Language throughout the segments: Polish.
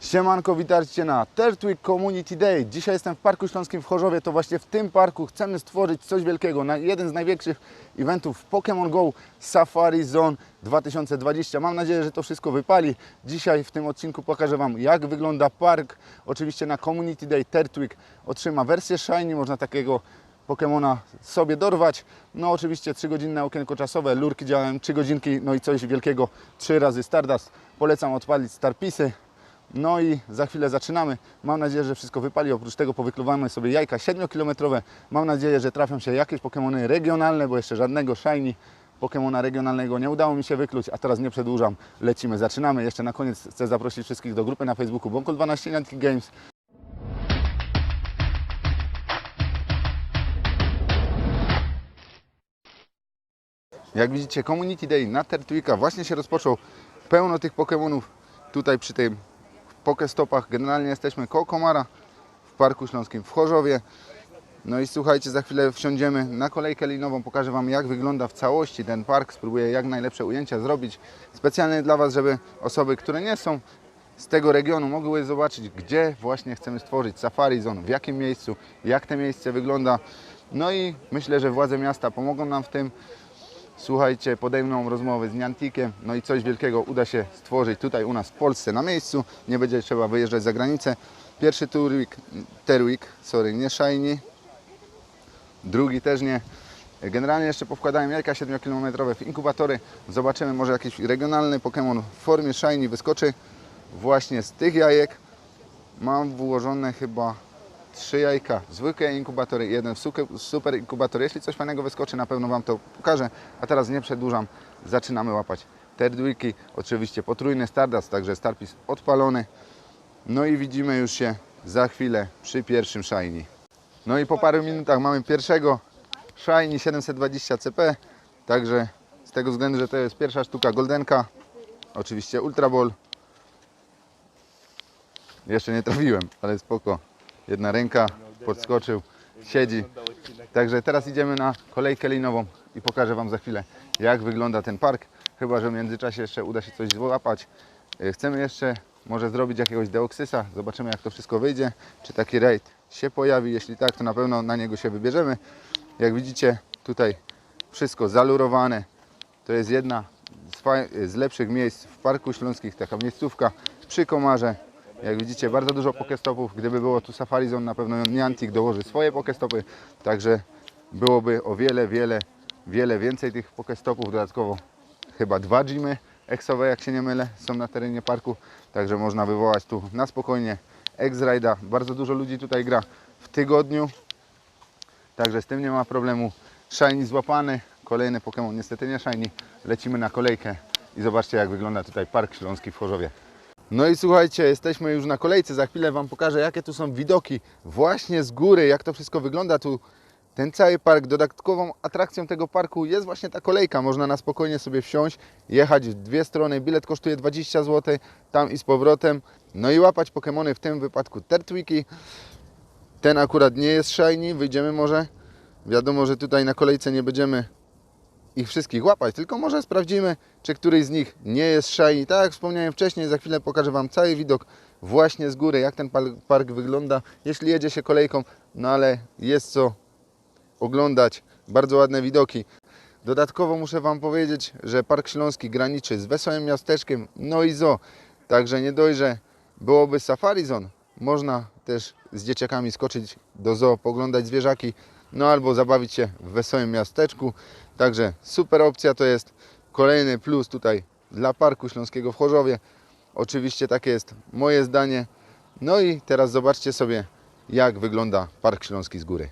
Siemanko, witajcie na Third Week Community Day. Dzisiaj jestem w Parku Śląskim w Chorzowie. To właśnie w tym parku chcemy stworzyć coś wielkiego. Na jeden z największych eventów Pokémon Go Safari Zone 2020. Mam nadzieję, że to wszystko wypali. Dzisiaj w tym odcinku pokażę Wam, jak wygląda park. Oczywiście na Community Day Third Week otrzyma wersję Shiny. Można takiego Pokemona sobie dorwać. No oczywiście 3-godzinne okienko czasowe, lurki działają 3 godzinki, no i coś wielkiego 3 razy Stardust. Polecam odpalić Starpisy. No i za chwilę zaczynamy. Mam nadzieję, że wszystko wypali. Oprócz tego powykluwamy sobie jajka 7-kilometrowe. Mam nadzieję, że trafią się jakieś Pokemony regionalne, bo jeszcze żadnego Shiny Pokemona regionalnego nie udało mi się wykluć, a teraz nie przedłużam. Lecimy, zaczynamy. Jeszcze na koniec chcę zaprosić wszystkich do grupy na Facebooku Bonko12 Niantic Games. Jak widzicie, Community Day na Tertwika właśnie się rozpoczął. Pełno tych Pokemonów tutaj przy tym Pokestopach. Generalnie jesteśmy koło Komara w Parku Śląskim w Chorzowie. No i słuchajcie, za chwilę wsiądziemy na kolejkę linową. Pokażę Wam, jak wygląda w całości ten park. Spróbuję jak najlepsze ujęcia zrobić. Specjalnie dla Was, żeby osoby, które nie są z tego regionu mogły zobaczyć, gdzie właśnie chcemy stworzyć Safari Zone, w jakim miejscu, jak to miejsce wygląda. No i myślę, że władze miasta pomogą nam w tym. Słuchajcie, podejmą rozmowy z Niantikiem, no i coś wielkiego uda się stworzyć tutaj u nas w Polsce na miejscu. Nie będzie trzeba wyjeżdżać za granicę. Pierwszy Turwik, Terwik, sorry, nie Shiny. Drugi też nie. Generalnie jeszcze powkładałem jajka 7-kilometrowe w inkubatory. Zobaczymy, może jakiś regionalny Pokémon w formie Shiny wyskoczy właśnie z tych jajek. Mam włożone chyba trzy jajka, zwykłe inkubatory jeden super inkubator. Jeśli coś fajnego wyskoczy, na pewno Wam to pokażę. A teraz nie przedłużam, zaczynamy łapać terdwiki. Oczywiście potrójny Stardust, także Starpis odpalony. No i widzimy już się za chwilę przy pierwszym Shiny. No i po paru minutach mamy pierwszego Shiny 720 CP. Także z tego względu, że to jest pierwsza sztuka Goldenka. Oczywiście Ultra Ball. Jeszcze nie trafiłem, ale spoko. Jedna ręka, podskoczył, siedzi. Także teraz idziemy na kolejkę linową i pokażę Wam za chwilę, jak wygląda ten park. Chyba, że w międzyczasie jeszcze uda się coś złapać. E, Chcemy jeszcze może zrobić jakiegoś Deoxysa. Zobaczymy, jak to wszystko wyjdzie. Czy taki raid się pojawi. Jeśli tak, to na pewno na niego się wybierzemy. Jak widzicie, tutaj wszystko zalurowane. To jest jedna z, z lepszych miejsc w Parku Śląskich, taka miejscówka przy Komarze. Jak widzicie, bardzo dużo pokestopów. Gdyby było tu Safari Zone, na pewno Niantic dołoży swoje pokestopy. Także byłoby o wiele, wiele, wiele więcej tych pokestopów. Dodatkowo chyba dwa gymy eksowe, jak się nie mylę, są na terenie parku. Także można wywołać tu na spokojnie X-Ride'a. Bardzo dużo ludzi tutaj gra w tygodniu. Także z tym nie ma problemu. Shiny złapany. Kolejny Pokémon niestety nie Shiny. Lecimy na kolejkę i zobaczcie jak wygląda tutaj Park Śląski w Chorzowie. No i słuchajcie, jesteśmy już na kolejce. Za chwilę Wam pokażę, jakie tu są widoki właśnie z góry, jak to wszystko wygląda tu. Ten cały park, dodatkową atrakcją tego parku jest właśnie ta kolejka. Można na spokojnie sobie wsiąść, jechać w dwie strony. Bilet kosztuje 20 zł, tam i z powrotem. No i łapać Pokémony, w tym wypadku Tertwiki. Ten akurat nie jest shiny, wyjdziemy może. Wiadomo, że tutaj na kolejce nie będziemy ich wszystkich łapać, tylko może sprawdzimy, czy któryś z nich nie jest shiny. Tak jak wspomniałem wcześniej, za chwilę pokażę Wam cały widok właśnie z góry, jak ten par- park wygląda, jeśli jedzie się kolejką, no ale jest co oglądać, bardzo ładne widoki. Dodatkowo muszę Wam powiedzieć, że Park Śląski graniczy z Wesołym Miasteczkiem, no i zo. Także nie dość, że byłoby Safari Zone, można też z dzieciakami skoczyć do zoo, poglądać zwierzaki, no albo zabawić się w Wesołym Miasteczku. Także super opcja to jest kolejny plus tutaj dla Parku Śląskiego w Chorzowie. Oczywiście takie jest moje zdanie. No i teraz zobaczcie sobie, jak wygląda Park Śląski z góry.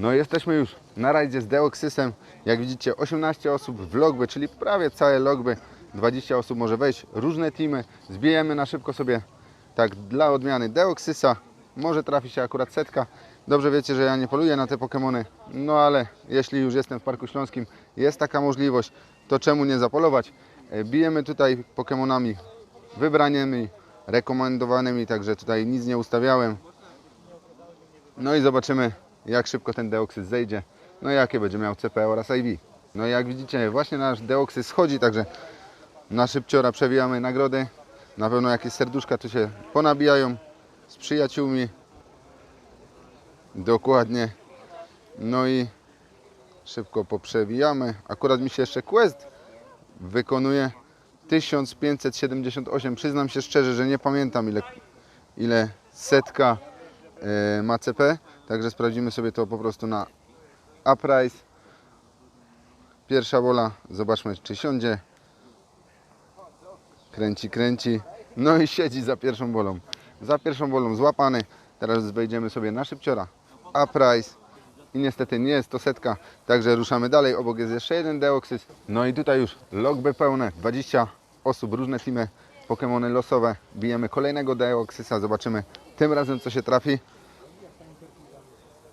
No jesteśmy już na rajdzie z Deoxysem. Jak widzicie 18 osób w logby, czyli prawie całe logby. 20 osób może wejść, różne teamy. Zbijemy na szybko sobie tak dla odmiany Deoxysa. Może trafi się akurat setka. Dobrze wiecie, że ja nie poluję na te Pokémony. No ale jeśli już jestem w Parku Śląskim, jest taka możliwość, to czemu nie zapolować? E, Bijemy tutaj Pokémonami wybranymi, rekomendowanymi, także tutaj nic nie ustawiałem. No i zobaczymy, jak szybko ten deoksys zejdzie, no i jakie będzie miał CP oraz IV. No i jak widzicie, właśnie nasz deoksys schodzi, także na szybciora przewijamy nagrody. Na pewno jakieś serduszka tu się ponabijają z przyjaciółmi. Dokładnie. No i szybko poprzewijamy. Akurat mi się jeszcze quest wykonuje 1578. Przyznam się szczerze, że nie pamiętam ile, ile setka e, ma CP. Także sprawdzimy sobie to po prostu na Uprise. Pierwsza bola, zobaczmy czy siądzie. Kręci, kręci. No i siedzi za pierwszą bolą. Za pierwszą bolą złapany. Teraz wejdziemy sobie na szybciora. Uprise. I niestety nie jest to setka, także ruszamy dalej. Obok jest jeszcze jeden Deoxys. No i tutaj już logby pełne. 20 osób, różne teamy, Pokémony losowe. Bijemy kolejnego Deoxysa. Zobaczymy tym razem co się trafi.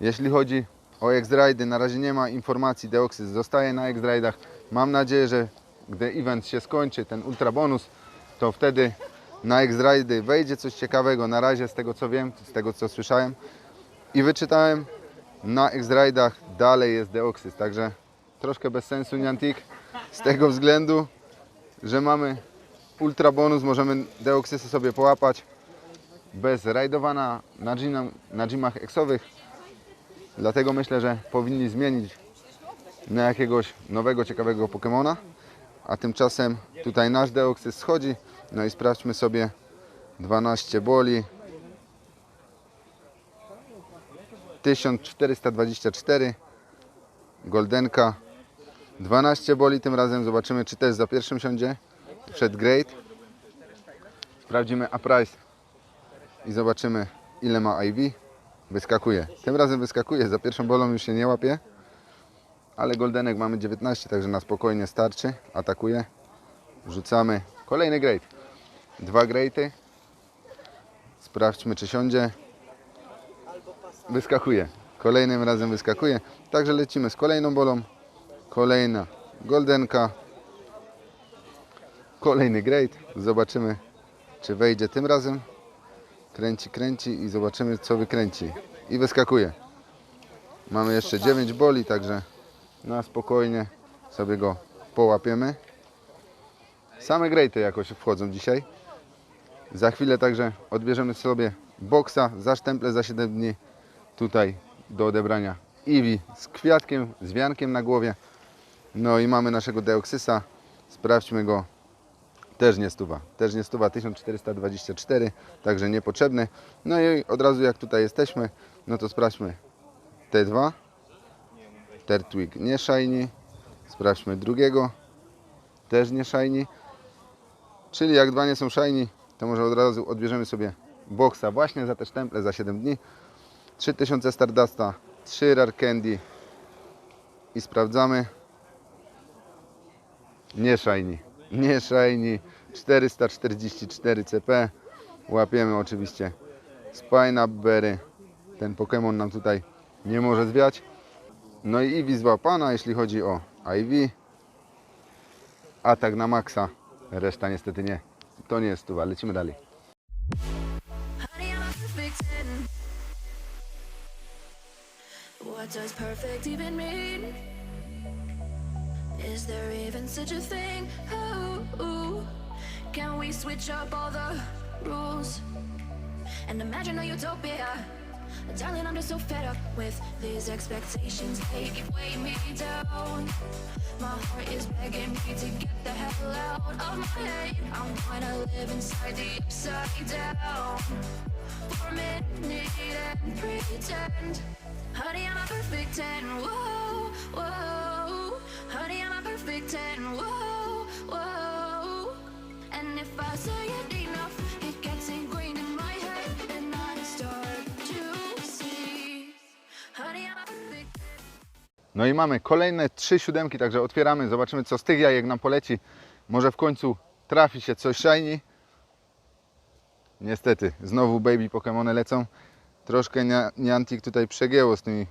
Jeśli chodzi o X-Ridy, na razie nie ma informacji, Deoxys zostaje na X-Ridach. Mam nadzieję, że gdy event się skończy, ten ultra bonus, to wtedy na X-Ridy wejdzie coś ciekawego. Na razie z tego co wiem, z tego co słyszałem i wyczytałem, na X-Ridach dalej jest Deoxys, także troszkę bez sensu Niantic z tego względu, że mamy ultra bonus, możemy Deoxysy sobie połapać bez rajdowana na, na gymach eksowych. Dlatego myślę, że powinni zmienić na jakiegoś nowego, ciekawego Pokemona. A tymczasem tutaj nasz Deoxys schodzi. No i sprawdźmy sobie 12 boli. 1424 Goldenka 12 boli tym razem zobaczymy czy też za pierwszym siądzie przed Great sprawdzimy Uprise i zobaczymy ile ma IV wyskakuje, tym razem wyskakuje za pierwszą bolą już się nie łapie ale Goldenek mamy 19 także na spokojnie starczy atakuje rzucamy kolejny Great dwa Greaty sprawdźmy czy siądzie wyskakuje. Kolejnym razem wyskakuje. Także lecimy z kolejną bolą. Kolejna goldenka. Kolejny great. Zobaczymy, czy wejdzie tym razem. Kręci, kręci i zobaczymy, co wykręci. I wyskakuje. Mamy jeszcze 9 boli, także na spokojnie sobie go połapiemy. Same greaty jakoś wchodzą dzisiaj. Za chwilę także odbierzemy sobie boksa za sztemple za 7 dni tutaj do odebrania Iwi z kwiatkiem, z wiankiem na głowie. No i mamy naszego Deoxysa. Sprawdźmy go. Też nie stuwa. Też nie stuwa 1424, także niepotrzebny. No i od razu jak tutaj jesteśmy, no to sprawdźmy T2. Tertwig nie shiny. Sprawdźmy drugiego. Też nie shiny. Czyli jak dwa nie są shiny, to może od razu odbierzemy sobie boksa właśnie za te sztemple za 7 dni. 3000 Stardusta, 3 Rare Candy i sprawdzamy. Nie shiny, nie shiny, 444 CP. Łapiemy oczywiście Spinabberry. Ten Pokémon nam tutaj nie może zwiać. No i Eevee złapana, jeśli chodzi o IV. Atak na maksa, reszta niestety nie. To nie jest tu, ale lecimy dalej. Honey, I'm a perfect 10. What does perfect even mean? Is there even such a thing? Ooh, can we switch up all the rules and imagine a utopia? Darling, I'm just so fed up with these expectations. They weigh me down. My heart is begging me to get the hell out of my head. I'm gonna live inside the upside down for a minute and pretend. Honey, I'm a perfect 10. Whoa, whoa. Honey, I'm a 10. Whoa, No i mamy kolejne trzy siódemki, także otwieramy, zobaczymy co z tych jajek nam poleci. Może w końcu trafi się coś shiny. Niestety, znowu baby Pokémony lecą. Troszkę Nia- Niantic tutaj przegięło z tymi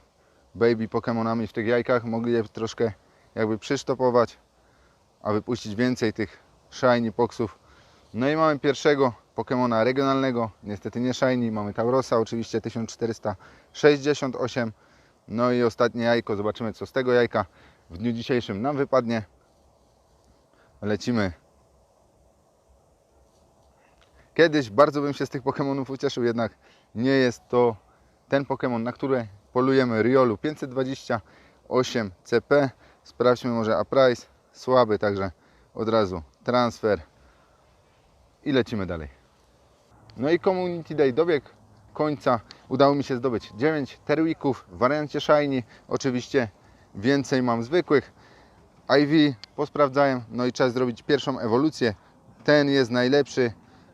baby Pokémonami w tych jajkach. Mogli je troszkę jakby przysztopować, a wypuścić więcej tych shiny poksów. No i mamy pierwszego Pokémona regionalnego, niestety nie shiny. Mamy Taurosa, oczywiście 1468. No i ostatnie jajko, zobaczymy co z tego jajka w dniu dzisiejszym nam wypadnie. Lecimy. Kiedyś bardzo bym się z tych Pokémonów ucieszył, jednak nie jest to ten Pokémon, na który polujemy Riolu 528 CP. Sprawdźmy może Aprice, słaby, także od razu transfer i lecimy dalej. No i Community Day dobiegł końca. Udało mi się zdobyć 9 terwików w wariancie shiny. Oczywiście więcej mam zwykłych. IV posprawdzałem, no i czas zrobić pierwszą ewolucję. Ten jest najlepszy.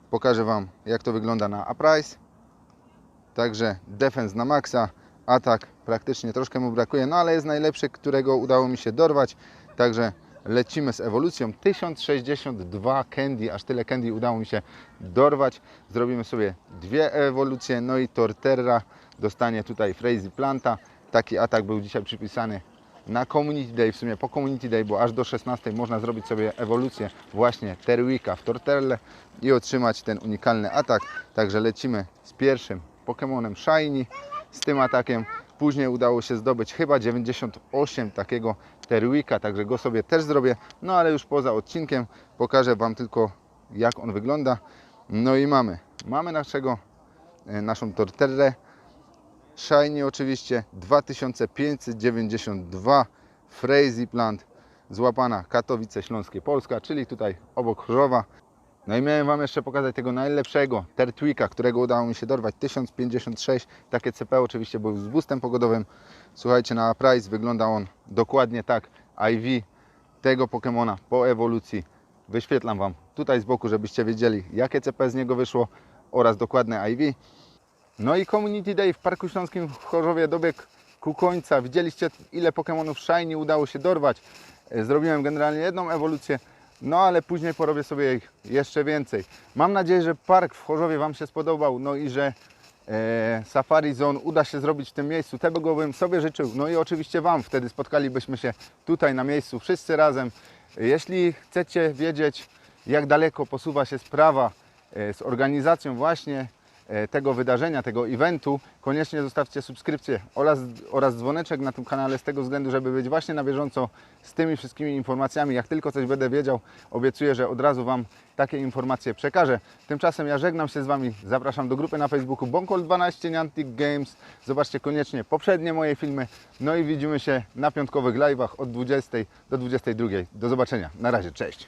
Pokażę Wam jak to wygląda na Aprice. Także defense na maksa, atak praktycznie troszkę mu brakuje, no ale jest najlepszy, którego udało mi się dorwać. Także lecimy z ewolucją. 1062 candy, aż tyle candy udało mi się dorwać. Zrobimy sobie dwie ewolucje, no i Torterra dostanie tutaj Crazy Planta. Taki atak był dzisiaj przypisany na Community Day, w sumie po Community Day, bo aż do 16 można zrobić sobie ewolucję właśnie Terwika w Torterle i otrzymać ten unikalny atak. Także lecimy z pierwszym Pokémonem Shiny z tym atakiem. Później udało się zdobyć chyba 98 takiego Terwika, także go sobie też zrobię. No ale już poza odcinkiem pokażę Wam tylko jak on wygląda. No i mamy, mamy naszego, e, naszą Torterrę. Shiny oczywiście 2592 Crazy Plant złapana Katowice Śląskie Polska, czyli tutaj obok Chorzowa. No i miałem Wam jeszcze pokazać tego najlepszego Tertwika, którego udało mi się dorwać 1056. Takie CP oczywiście był z boostem pogodowym. Słuchajcie, na Price wygląda on dokładnie tak. IV tego Pokemona po ewolucji wyświetlam Wam tutaj z boku, żebyście wiedzieli jakie CP z niego wyszło oraz dokładne IV. No i Community Day w Parku Śląskim w Chorzowie dobiegł ku końca. Widzieliście ile Pokemonów Shiny udało się dorwać. E, Zrobiłem generalnie jedną ewolucję, no ale później porobię sobie ich jeszcze więcej. Mam nadzieję, że park w Chorzowie Wam się spodobał, no i że e, Safari Zone uda się zrobić w tym miejscu. Tego bym sobie życzył, no i oczywiście Wam. Wtedy spotkalibyśmy się tutaj na miejscu wszyscy razem. Jeśli chcecie wiedzieć, jak daleko posuwa się sprawa e, z organizacją właśnie tego wydarzenia, tego eventu, koniecznie zostawcie subskrypcję oraz, oraz dzwoneczek na tym kanale z tego względu, żeby być właśnie na bieżąco z tymi wszystkimi informacjami. Jak tylko coś będę wiedział, obiecuję, że od razu Wam takie informacje przekażę. Tymczasem ja żegnam się z Wami, zapraszam do grupy na Facebooku Bonkol12 Niantic Games. Zobaczcie koniecznie poprzednie moje filmy. No i widzimy się na piątkowych live'ach od 20 do 22. Do zobaczenia. Na razie, cześć.